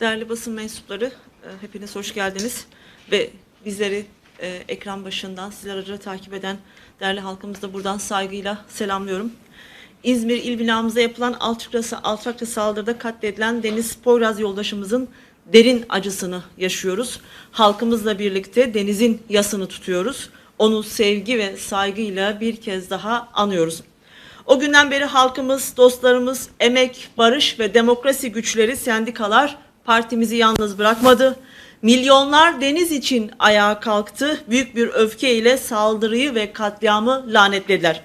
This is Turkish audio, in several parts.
Değerli basın mensupları, e, hepiniz hoş geldiniz ve bizleri e, ekran başından sizler aracılığıyla takip eden değerli halkımızı da buradan saygıyla selamlıyorum. İzmir il binamıza yapılan alçakça, alçakça saldırıda katledilen Deniz Poyraz yoldaşımızın derin acısını yaşıyoruz. Halkımızla birlikte denizin yasını tutuyoruz. Onu sevgi ve saygıyla bir kez daha anıyoruz. O günden beri halkımız, dostlarımız, emek, barış ve demokrasi güçleri, sendikalar partimizi yalnız bırakmadı. Milyonlar deniz için ayağa kalktı. Büyük bir öfkeyle saldırıyı ve katliamı lanetlediler.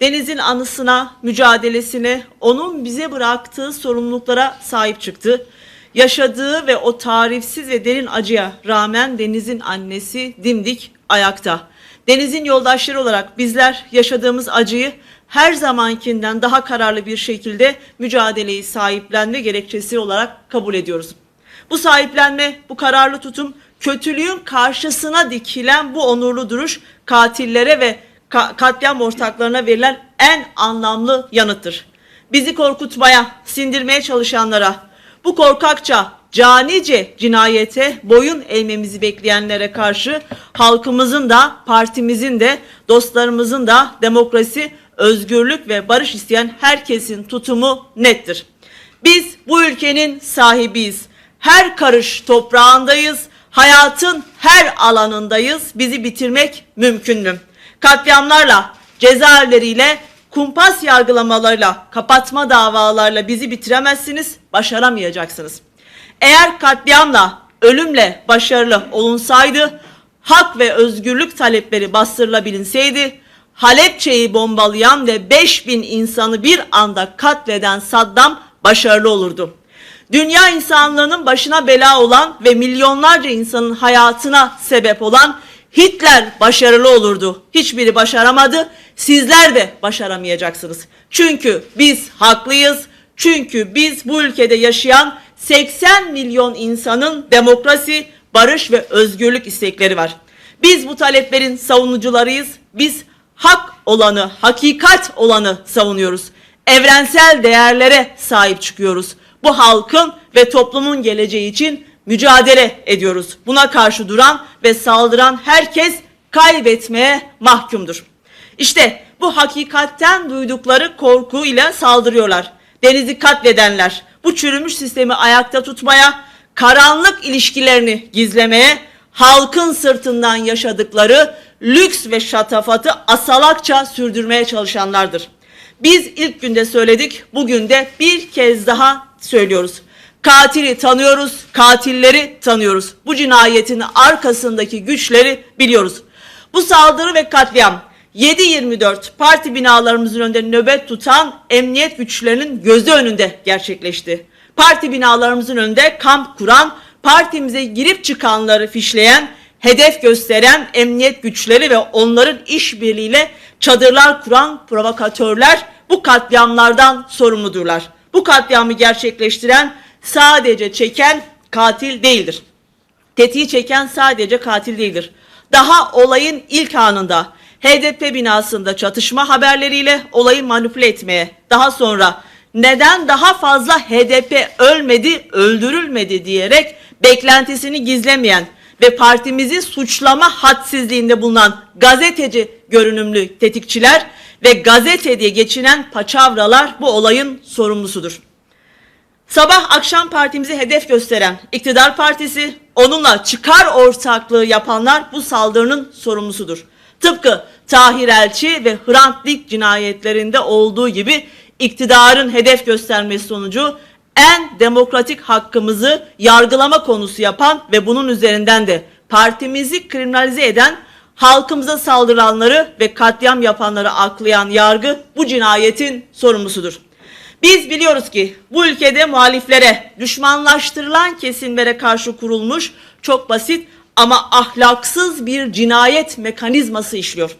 Deniz'in anısına, mücadelesine, onun bize bıraktığı sorumluluklara sahip çıktı. Yaşadığı ve o tarifsiz ve derin acıya rağmen Deniz'in annesi dimdik ayakta. Deniz'in yoldaşları olarak bizler yaşadığımız acıyı her zamankinden daha kararlı bir şekilde mücadeleyi sahiplenme gerekçesi olarak kabul ediyoruz. Bu sahiplenme, bu kararlı tutum, kötülüğün karşısına dikilen bu onurlu duruş katillere ve ka- katliam ortaklarına verilen en anlamlı yanıttır. Bizi korkutmaya, sindirmeye çalışanlara, bu korkakça, canice cinayete boyun eğmemizi bekleyenlere karşı halkımızın da, partimizin de, dostlarımızın da demokrasi, özgürlük ve barış isteyen herkesin tutumu nettir. Biz bu ülkenin sahibiyiz. Her karış toprağındayız. Hayatın her alanındayız. Bizi bitirmek mümkün mü? Katliamlarla, cezaevleriyle, kumpas yargılamalarıyla, kapatma davalarla bizi bitiremezsiniz, başaramayacaksınız. Eğer katliamla, ölümle başarılı olunsaydı, hak ve özgürlük talepleri bastırılabilinseydi, Halepçe'yi bombalayan ve 5000 insanı bir anda katleden Saddam başarılı olurdu. Dünya insanlığının başına bela olan ve milyonlarca insanın hayatına sebep olan Hitler başarılı olurdu. Hiçbiri başaramadı. Sizler de başaramayacaksınız. Çünkü biz haklıyız. Çünkü biz bu ülkede yaşayan 80 milyon insanın demokrasi, barış ve özgürlük istekleri var. Biz bu taleplerin savunucularıyız. Biz hak olanı, hakikat olanı savunuyoruz. Evrensel değerlere sahip çıkıyoruz. Bu halkın ve toplumun geleceği için mücadele ediyoruz. Buna karşı duran ve saldıran herkes kaybetmeye mahkumdur. İşte bu hakikatten duydukları korkuyla saldırıyorlar. Denizi katledenler bu çürümüş sistemi ayakta tutmaya, karanlık ilişkilerini gizlemeye, halkın sırtından yaşadıkları lüks ve şatafatı asalakça sürdürmeye çalışanlardır. Biz ilk günde söyledik, bugün de bir kez daha söylüyoruz. Katili tanıyoruz, katilleri tanıyoruz. Bu cinayetin arkasındaki güçleri biliyoruz. Bu saldırı ve katliam 7-24 parti binalarımızın önünde nöbet tutan emniyet güçlerinin gözü önünde gerçekleşti. Parti binalarımızın önünde kamp kuran, partimize girip çıkanları fişleyen, hedef gösteren emniyet güçleri ve onların işbirliğiyle çadırlar kuran provokatörler bu katliamlardan sorumludurlar. Bu katliamı gerçekleştiren sadece çeken katil değildir. Tetiği çeken sadece katil değildir. Daha olayın ilk anında HDP binasında çatışma haberleriyle olayı manipüle etmeye, daha sonra neden daha fazla HDP ölmedi, öldürülmedi diyerek beklentisini gizlemeyen ve partimizi suçlama hadsizliğinde bulunan gazeteci görünümlü tetikçiler ve gazete diye geçinen paçavralar bu olayın sorumlusudur. Sabah akşam partimizi hedef gösteren iktidar partisi, onunla çıkar ortaklığı yapanlar bu saldırının sorumlusudur. Tıpkı Tahir Elçi ve Hrant Dink cinayetlerinde olduğu gibi iktidarın hedef göstermesi sonucu en demokratik hakkımızı yargılama konusu yapan ve bunun üzerinden de partimizi kriminalize eden halkımıza saldıranları ve katliam yapanları aklayan yargı bu cinayetin sorumlusudur. Biz biliyoruz ki bu ülkede muhaliflere, düşmanlaştırılan kesimlere karşı kurulmuş çok basit ama ahlaksız bir cinayet mekanizması işliyor.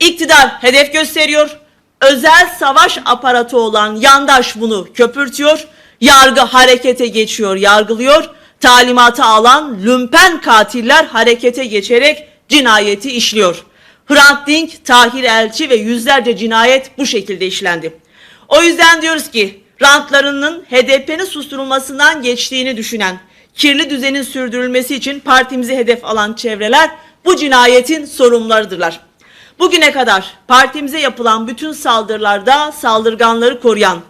İktidar hedef gösteriyor, özel savaş aparatı olan yandaş bunu köpürtüyor, yargı harekete geçiyor, yargılıyor, talimatı alan lümpen katiller harekete geçerek cinayeti işliyor. Hrant Dink, Tahir Elçi ve yüzlerce cinayet bu şekilde işlendi. O yüzden diyoruz ki rantlarının HDP'nin susturulmasından geçtiğini düşünen, kirli düzenin sürdürülmesi için partimizi hedef alan çevreler bu cinayetin sorumlularıdırlar. Bugüne kadar partimize yapılan bütün saldırılarda saldırganları koruyan,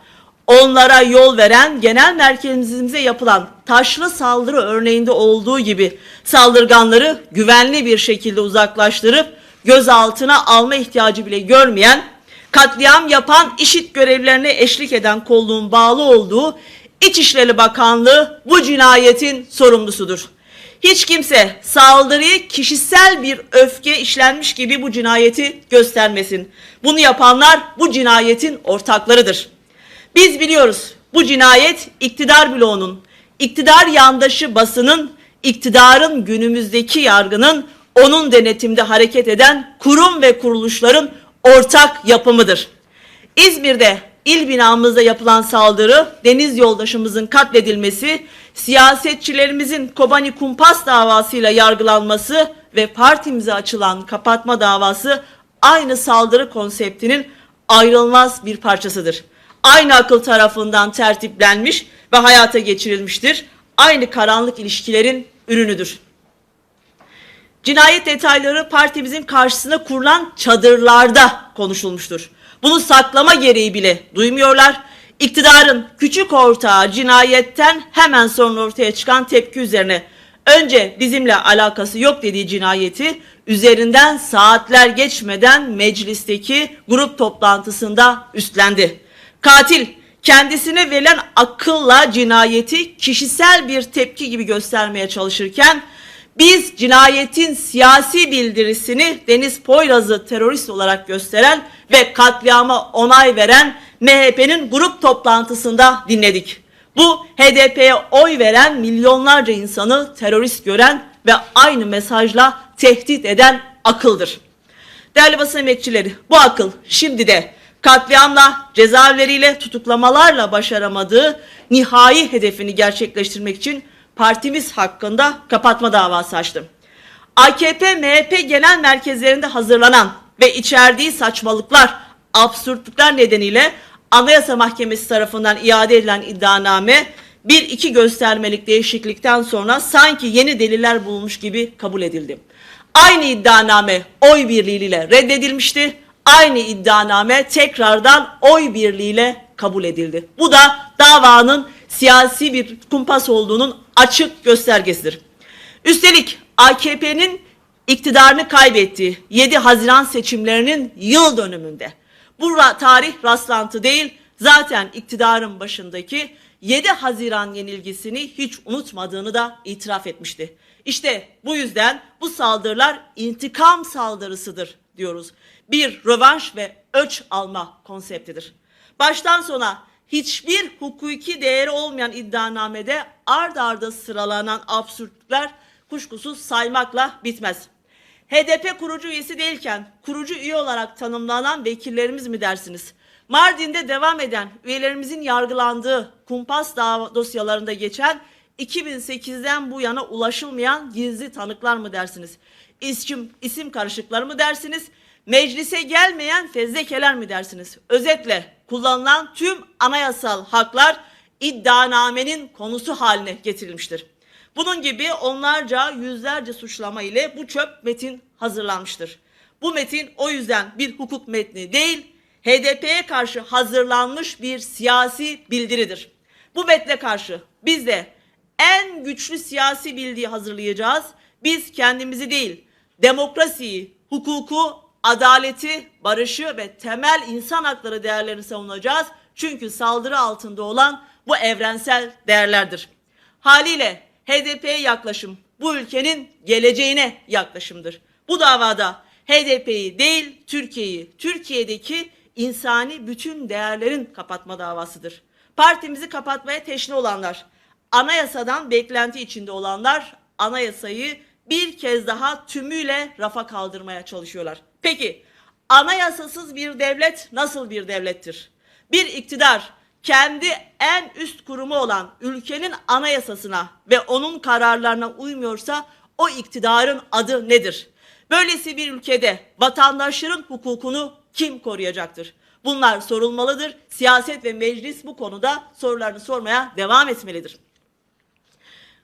onlara yol veren genel merkezimize yapılan taşlı saldırı örneğinde olduğu gibi saldırganları güvenli bir şekilde uzaklaştırıp gözaltına alma ihtiyacı bile görmeyen, katliam yapan işit görevlilerine eşlik eden kolluğun bağlı olduğu İçişleri Bakanlığı bu cinayetin sorumlusudur. Hiç kimse saldırıyı kişisel bir öfke işlenmiş gibi bu cinayeti göstermesin. Bunu yapanlar bu cinayetin ortaklarıdır. Biz biliyoruz bu cinayet iktidar bloğunun, iktidar yandaşı basının, iktidarın günümüzdeki yargının onun denetimde hareket eden kurum ve kuruluşların ortak yapımıdır. İzmir'de il binamızda yapılan saldırı, deniz yoldaşımızın katledilmesi, siyasetçilerimizin Kobani Kumpas davasıyla yargılanması ve partimize açılan kapatma davası aynı saldırı konseptinin ayrılmaz bir parçasıdır. Aynı akıl tarafından tertiplenmiş ve hayata geçirilmiştir. Aynı karanlık ilişkilerin ürünüdür. Cinayet detayları partimizin karşısına kurulan çadırlarda konuşulmuştur. Bunu saklama gereği bile duymuyorlar. İktidarın küçük ortağı cinayetten hemen sonra ortaya çıkan tepki üzerine önce bizimle alakası yok dediği cinayeti üzerinden saatler geçmeden meclisteki grup toplantısında üstlendi. Katil kendisine verilen akılla cinayeti kişisel bir tepki gibi göstermeye çalışırken biz cinayetin siyasi bildirisini Deniz Poyraz'ı terörist olarak gösteren ve katliama onay veren MHP'nin grup toplantısında dinledik. Bu HDP'ye oy veren milyonlarca insanı terörist gören ve aynı mesajla tehdit eden akıldır. Değerli basın emekçileri bu akıl şimdi de katliamla, cezaevleriyle, tutuklamalarla başaramadığı nihai hedefini gerçekleştirmek için partimiz hakkında kapatma davası açtı. AKP, MHP genel merkezlerinde hazırlanan ve içerdiği saçmalıklar, absürtlükler nedeniyle Anayasa Mahkemesi tarafından iade edilen iddianame bir iki göstermelik değişiklikten sonra sanki yeni deliller bulunmuş gibi kabul edildi. Aynı iddianame oy birliğiyle reddedilmişti. Aynı iddianame tekrardan oy birliğiyle kabul edildi. Bu da davanın siyasi bir kumpas olduğunun açık göstergesidir. Üstelik AKP'nin iktidarını kaybettiği 7 Haziran seçimlerinin yıl dönümünde bu tarih rastlantı değil zaten iktidarın başındaki 7 Haziran yenilgisini hiç unutmadığını da itiraf etmişti. İşte bu yüzden bu saldırılar intikam saldırısıdır diyoruz. Bir rövanş ve öç alma konseptidir. Baştan sona hiçbir hukuki değeri olmayan iddianamede ard arda sıralanan absürtler kuşkusuz saymakla bitmez. HDP kurucu üyesi değilken kurucu üye olarak tanımlanan vekillerimiz mi dersiniz? Mardin'de devam eden üyelerimizin yargılandığı kumpas dava dosyalarında geçen 2008'den bu yana ulaşılmayan gizli tanıklar mı dersiniz? İsim, isim karışıkları mı dersiniz? Meclise gelmeyen fezlekeler mi dersiniz? Özetle kullanılan tüm anayasal haklar iddianamenin konusu haline getirilmiştir. Bunun gibi onlarca yüzlerce suçlama ile bu çöp metin hazırlanmıştır. Bu metin o yüzden bir hukuk metni değil, HDP'ye karşı hazırlanmış bir siyasi bildiridir. Bu metne karşı biz de en güçlü siyasi bildiği hazırlayacağız. Biz kendimizi değil, demokrasiyi, hukuku, adaleti, barışı ve temel insan hakları değerlerini savunacağız. Çünkü saldırı altında olan bu evrensel değerlerdir. Haliyle HDP'ye yaklaşım bu ülkenin geleceğine yaklaşımdır. Bu davada HDP'yi değil Türkiye'yi, Türkiye'deki insani bütün değerlerin kapatma davasıdır. Partimizi kapatmaya teşne olanlar, anayasadan beklenti içinde olanlar anayasayı bir kez daha tümüyle rafa kaldırmaya çalışıyorlar. Peki anayasasız bir devlet nasıl bir devlettir? Bir iktidar kendi en üst kurumu olan ülkenin anayasasına ve onun kararlarına uymuyorsa o iktidarın adı nedir? Böylesi bir ülkede vatandaşların hukukunu kim koruyacaktır? Bunlar sorulmalıdır. Siyaset ve meclis bu konuda sorularını sormaya devam etmelidir.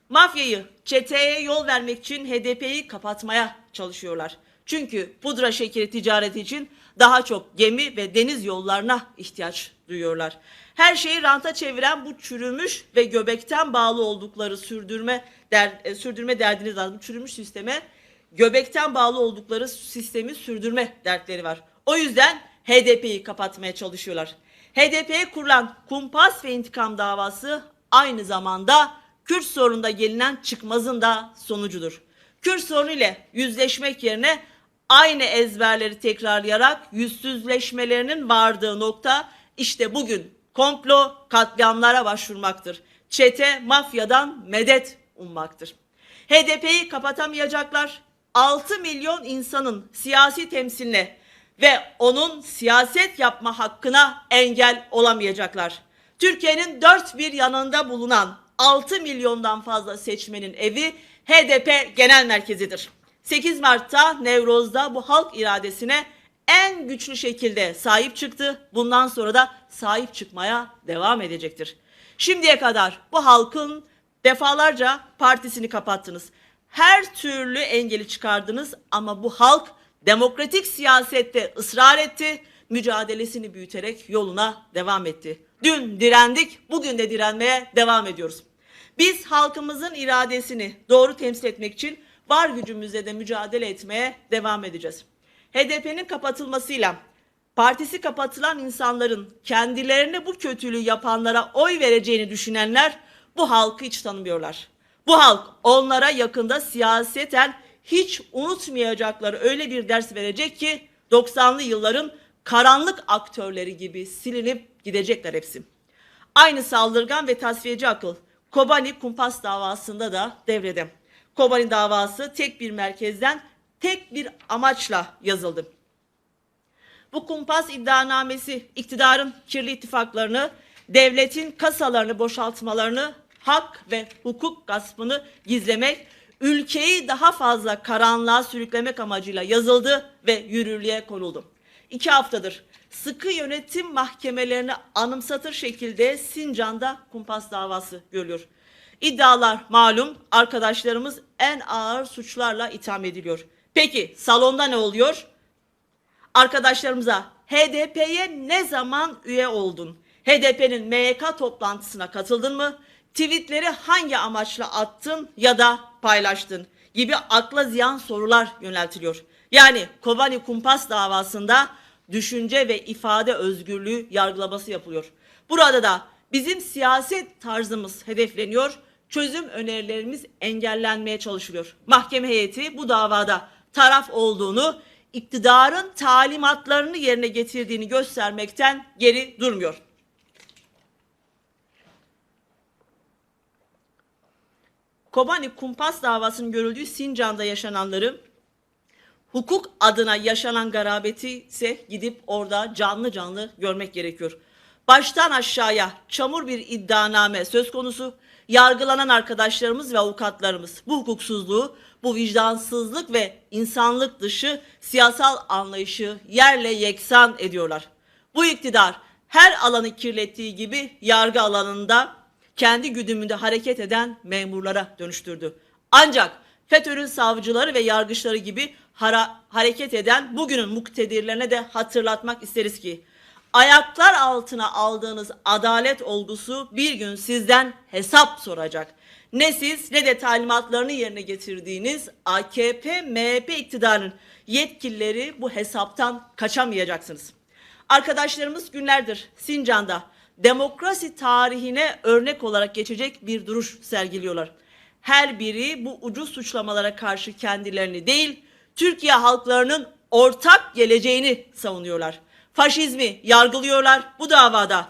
Mafyayı, çeteye yol vermek için HDP'yi kapatmaya çalışıyorlar. Çünkü pudra şekeri ticareti için daha çok gemi ve deniz yollarına ihtiyaç duyuyorlar. Her şeyi ranta çeviren bu çürümüş ve göbekten bağlı oldukları sürdürme der, e, sürdürme derdiniz. Bu çürümüş sisteme göbekten bağlı oldukları sistemi sürdürme dertleri var. O yüzden HDP'yi kapatmaya çalışıyorlar. HDP'ye kurulan kumpas ve intikam davası aynı zamanda Kürt sorununda gelinen çıkmazın da sonucudur. Kürt sorunu ile yüzleşmek yerine aynı ezberleri tekrarlayarak yüzsüzleşmelerinin vardığı nokta işte bugün komplo katliamlara başvurmaktır. Çete mafyadan medet ummaktır. HDP'yi kapatamayacaklar. 6 milyon insanın siyasi temsiline ve onun siyaset yapma hakkına engel olamayacaklar. Türkiye'nin dört bir yanında bulunan 6 milyondan fazla seçmenin evi HDP genel merkezidir. 8 Mart'ta Nevroz'da bu halk iradesine en güçlü şekilde sahip çıktı. Bundan sonra da sahip çıkmaya devam edecektir. Şimdiye kadar bu halkın defalarca partisini kapattınız. Her türlü engeli çıkardınız ama bu halk demokratik siyasette ısrar etti, mücadelesini büyüterek yoluna devam etti. Dün direndik, bugün de direnmeye devam ediyoruz. Biz halkımızın iradesini doğru temsil etmek için var gücümüzle de mücadele etmeye devam edeceğiz. HDP'nin kapatılmasıyla partisi kapatılan insanların kendilerine bu kötülüğü yapanlara oy vereceğini düşünenler bu halkı hiç tanımıyorlar. Bu halk onlara yakında siyaseten hiç unutmayacakları öyle bir ders verecek ki 90'lı yılların karanlık aktörleri gibi silinip gidecekler hepsi. Aynı saldırgan ve tasfiyeci akıl Kobani kumpas davasında da devrede. Kobani davası tek bir merkezden tek bir amaçla yazıldı. Bu kumpas iddianamesi iktidarın kirli ittifaklarını, devletin kasalarını boşaltmalarını, hak ve hukuk gaspını gizlemek, ülkeyi daha fazla karanlığa sürüklemek amacıyla yazıldı ve yürürlüğe konuldu. İki haftadır sıkı yönetim mahkemelerini anımsatır şekilde Sincan'da kumpas davası görülüyor. İddialar malum arkadaşlarımız en ağır suçlarla itham ediliyor. Peki salonda ne oluyor? Arkadaşlarımıza HDP'ye ne zaman üye oldun? HDP'nin MYK toplantısına katıldın mı? Tweetleri hangi amaçla attın ya da paylaştın? Gibi akla ziyan sorular yöneltiliyor. Yani Kobani Kumpas davasında düşünce ve ifade özgürlüğü yargılaması yapılıyor. Burada da bizim siyaset tarzımız hedefleniyor, çözüm önerilerimiz engellenmeye çalışılıyor. Mahkeme heyeti bu davada taraf olduğunu, iktidarın talimatlarını yerine getirdiğini göstermekten geri durmuyor. Kobani kumpas davasının görüldüğü Sincan'da yaşananları hukuk adına yaşanan garabeti ise gidip orada canlı canlı görmek gerekiyor. Baştan aşağıya çamur bir iddianame söz konusu. Yargılanan arkadaşlarımız ve avukatlarımız bu hukuksuzluğu, bu vicdansızlık ve insanlık dışı siyasal anlayışı yerle yeksan ediyorlar. Bu iktidar her alanı kirlettiği gibi yargı alanında kendi güdümünde hareket eden memurlara dönüştürdü. Ancak FETÖ'nün savcıları ve yargıçları gibi hara- hareket eden bugünün muktedirlerine de hatırlatmak isteriz ki ayaklar altına aldığınız adalet olgusu bir gün sizden hesap soracak. Ne siz ne de talimatlarını yerine getirdiğiniz AKP, MHP iktidarının yetkilileri bu hesaptan kaçamayacaksınız. Arkadaşlarımız günlerdir Sincan'da demokrasi tarihine örnek olarak geçecek bir duruş sergiliyorlar. Her biri bu ucuz suçlamalara karşı kendilerini değil, Türkiye halklarının ortak geleceğini savunuyorlar. Faşizmi yargılıyorlar bu davada.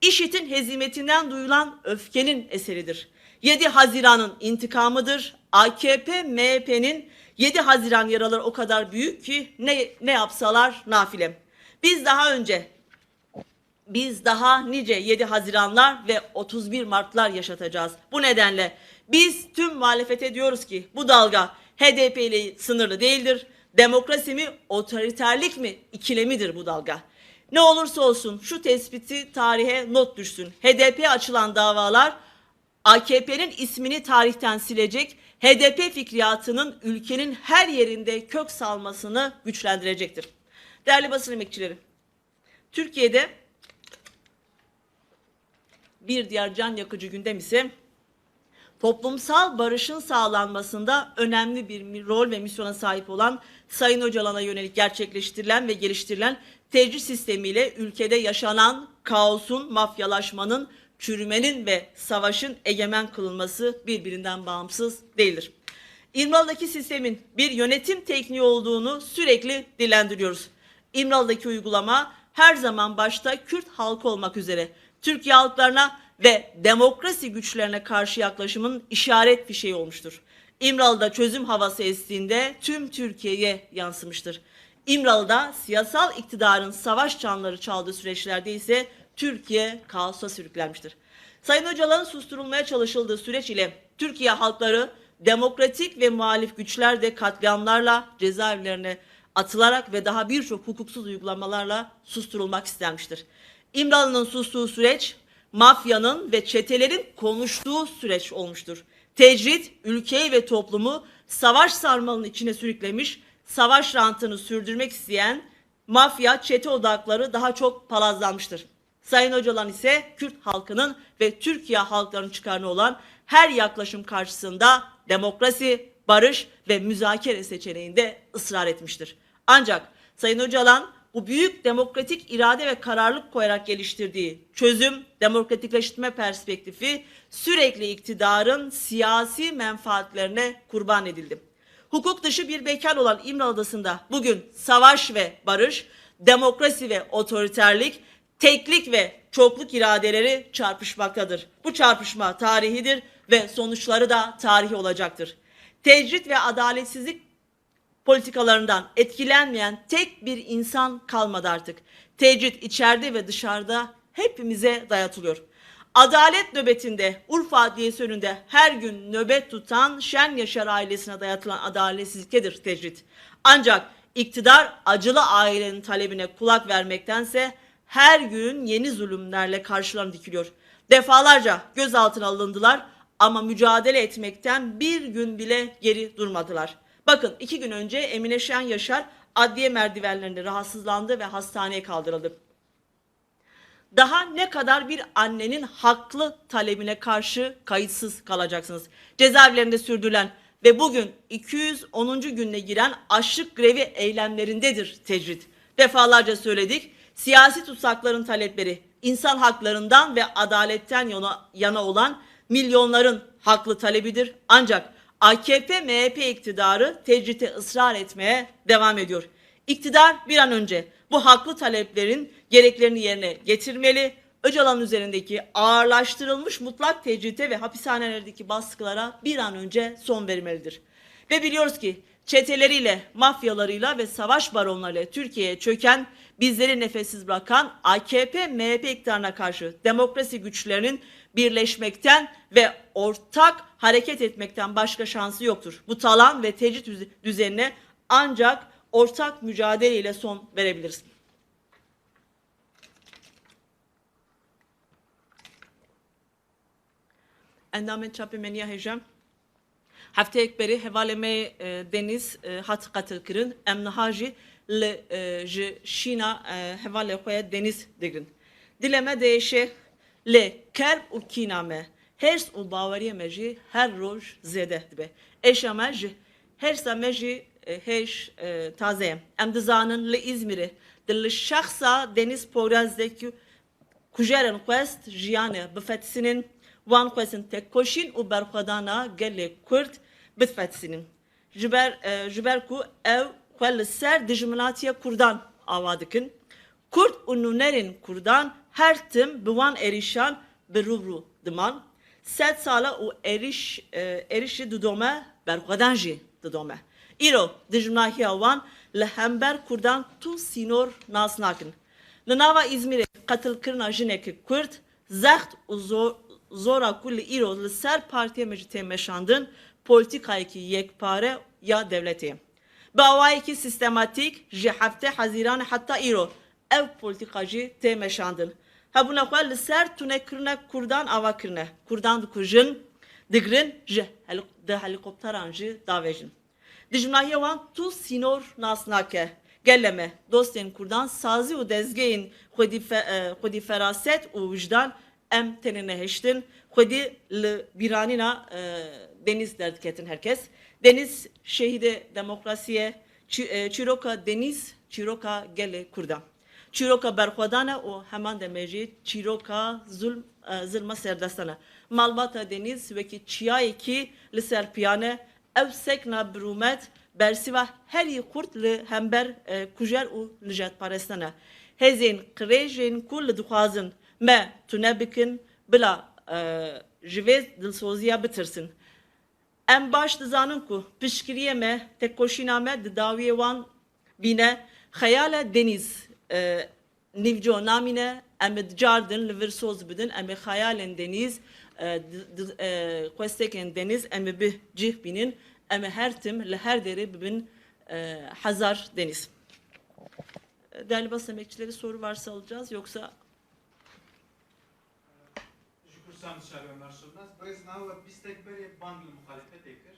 IŞİD'in hezimetinden duyulan öfkenin eseridir. 7 Haziran'ın intikamıdır. AKP, MHP'nin 7 Haziran yaraları o kadar büyük ki ne, ne yapsalar nafile. Biz daha önce biz daha nice 7 Haziranlar ve 31 Martlar yaşatacağız. Bu nedenle biz tüm muhalefete diyoruz ki bu dalga HDP ile sınırlı değildir. Demokrasi mi, otoriterlik mi ikilemidir bu dalga. Ne olursa olsun şu tespiti tarihe not düşsün. HDP açılan davalar AKP'nin ismini tarihten silecek, HDP fikriyatının ülkenin her yerinde kök salmasını güçlendirecektir. Değerli basın emekçileri, Türkiye'de bir diğer can yakıcı gündem ise toplumsal barışın sağlanmasında önemli bir rol ve misyona sahip olan Sayın Öcalan'a yönelik gerçekleştirilen ve geliştirilen tecrit sistemiyle ülkede yaşanan kaosun, mafyalaşmanın, çürümenin ve savaşın egemen kılınması birbirinden bağımsız değildir. İmralı'daki sistemin bir yönetim tekniği olduğunu sürekli dillendiriyoruz. İmralı'daki uygulama her zaman başta Kürt halkı olmak üzere Türkiye halklarına ve demokrasi güçlerine karşı yaklaşımın işaret fişeği olmuştur. İmralı'da çözüm havası estiğinde tüm Türkiye'ye yansımıştır. İmralı'da siyasal iktidarın savaş çanları çaldığı süreçlerde ise Türkiye kaosa sürüklenmiştir. Sayın Öcalan'ın susturulmaya çalışıldığı süreç ile Türkiye halkları demokratik ve muhalif güçler de katliamlarla cezaevlerine atılarak ve daha birçok hukuksuz uygulamalarla susturulmak istenmiştir. İmralı'nın sustuğu süreç mafyanın ve çetelerin konuştuğu süreç olmuştur. Tecrit ülkeyi ve toplumu savaş sarmalının içine sürüklemiş, savaş rantını sürdürmek isteyen mafya çete odakları daha çok palazlanmıştır. Sayın Öcalan ise Kürt halkının ve Türkiye halklarının çıkarına olan her yaklaşım karşısında demokrasi, barış ve müzakere seçeneğinde ısrar etmiştir. Ancak Sayın Öcalan bu büyük demokratik irade ve kararlılık koyarak geliştirdiği çözüm, demokratikleştirme perspektifi sürekli iktidarın siyasi menfaatlerine kurban edildi. Hukuk dışı bir bekar olan İmralı Adası'nda bugün savaş ve barış, demokrasi ve otoriterlik, teklik ve çokluk iradeleri çarpışmaktadır. Bu çarpışma tarihidir ve sonuçları da tarihi olacaktır. Tecrit ve adaletsizlik politikalarından etkilenmeyen tek bir insan kalmadı artık. Tecrit içeride ve dışarıda hepimize dayatılıyor. Adalet nöbetinde Urfa Adliyesi önünde her gün nöbet tutan Şen Yaşar ailesine dayatılan adaletsizliktedir tecrit. Ancak iktidar acılı ailenin talebine kulak vermektense her gün yeni zulümlerle karşılarına dikiliyor. Defalarca gözaltına alındılar ama mücadele etmekten bir gün bile geri durmadılar. Bakın iki gün önce Emine Şen Yaşar adliye merdivenlerinde rahatsızlandı ve hastaneye kaldırıldı. Daha ne kadar bir annenin haklı talebine karşı kayıtsız kalacaksınız? Cezaevlerinde sürdürülen ve bugün 210. gününe giren açlık grevi eylemlerindedir tecrit. Defalarca söyledik. Siyasi tutsakların talepleri insan haklarından ve adaletten yana, olan milyonların haklı talebidir. Ancak AKP MHP iktidarı tecrite ısrar etmeye devam ediyor. İktidar bir an önce bu haklı taleplerin gereklerini yerine getirmeli. Öcalan üzerindeki ağırlaştırılmış mutlak tecrite ve hapishanelerdeki baskılara bir an önce son vermelidir. Ve biliyoruz ki çeteleriyle, mafyalarıyla ve savaş baronlarıyla Türkiye'ye çöken, bizleri nefessiz bırakan AKP, MHP iktidarına karşı demokrasi güçlerinin birleşmekten ve ortak hareket etmekten başka şansı yoktur. Bu talan ve tecrit düzenine ancak ortak mücadeleyle son verebiliriz. اندام چاپ منیا هجم هفته یک بری حواله می دنیز هات قتل کرن ام نهاجی ل ج شینا حواله خوی دنیز دگرن le kerb u kiname. Hers u bavariye meji her roj zede dibe. Eşa meji her sa meji heş taze em. Dizanın le İzmir'e dil şahsa deniz porazdeki kujeren quest jiyane bifetsinin. Wan xwestin te koşîn û berxwedana gelê Kurd bitfetsînin. Ji ber ji ber ku ew xwe li ser dijminatiya Kurdan ava dikin. Kurd û nûnerên Kurdan her tim bi wan êrîşan bi rûbirû diman. Sed sala û êriş êrişî didome berxwedan jî didome. Îro dijminahiya wan li hember Kurdan tu sînor nas nakin. Li nava İzmirê qetilkirina jinekî Kurd zext û zor zora kulli îro li ser partiye me jî tê meşandin yekpare ya devletê. Bi awayekî sistematik ji heftê hezîran heta ev politika jî tê. Hebûna xwe li ser tunekirine Kurdan ava kirine. Kurdan dikujin, digirin ji di helikopteran jî davêjin. Dijminahiye wan tu sînor nas nake. Geleme dostên Kurdan sazî û dezgehên xwedî e, feraset û wijdan em tenê nehiştin. Xwedî li bîranîna e, deniz derdiketin herkes. Deniz şehîdê demokrasiye, çî- çîroka deniz, çîroka gelê Kurdan. Heman demê jî çîroka zulm e, zilma serdestane. Malbata deniz wekî çiyayekî li ser piyane ev sekna birûmet bersiva herî kurt li hember e, kujer û li jetparestane. Hezên qirêjên ku li dixwazin me tune bikin bila e, ji vê dilsoziya bitirsin. Em baş dizanin ku piştgiriye me tekkoşîna me di dawiyê wan bîne xeyala deniz e, nîvco namîne em dicardin li vir soz bidin em ê xeyalên deniz e, e, xwestekên deniz em ê bi cih bînin em her tim li her derê bibin e, hezar deniz. Değerli basın emekçileri soru varsa alacağız yoksa Ji Kursan dışarı Ömer Sönmez. Brez nava bistek beri bang li muhalefet ekir.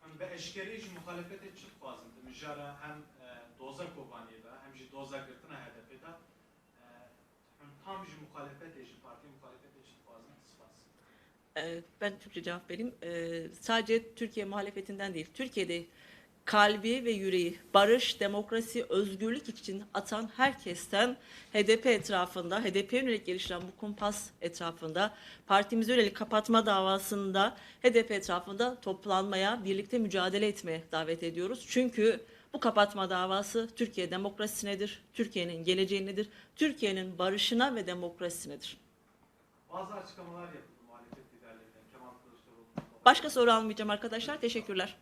Hem be eşkeri ji muhalefete çık fazla. Mijara hem e, girtina HDP'da e, hem tam ji muhalefet ji parti muhalefet çık fazla sıfat. Ee, Ben Türkçe cevap vereyim. Ee, Sadece Türkiye muhalefetinden değil, Türkiye'de kalbi ve yüreği barış, demokrasi, özgürlük için atan herkesten HDP etrafında, HDP'ye yönelik geliştiren bu kumpas etrafında, partimize yönelik kapatma davasında HDP etrafında toplanmaya, birlikte mücadele etmeye davet ediyoruz. Çünkü bu kapatma davası Türkiye demokrasisinedir, Türkiye'nin geleceğinedir, Türkiye'nin barışına ve demokrasisinedir. Bazı açıklamalar yapıldı muhalefet liderlerinden. Kemal Kılıçdaroğlu'ndan. Başka soru almayacağım arkadaşlar. Teşekkürler.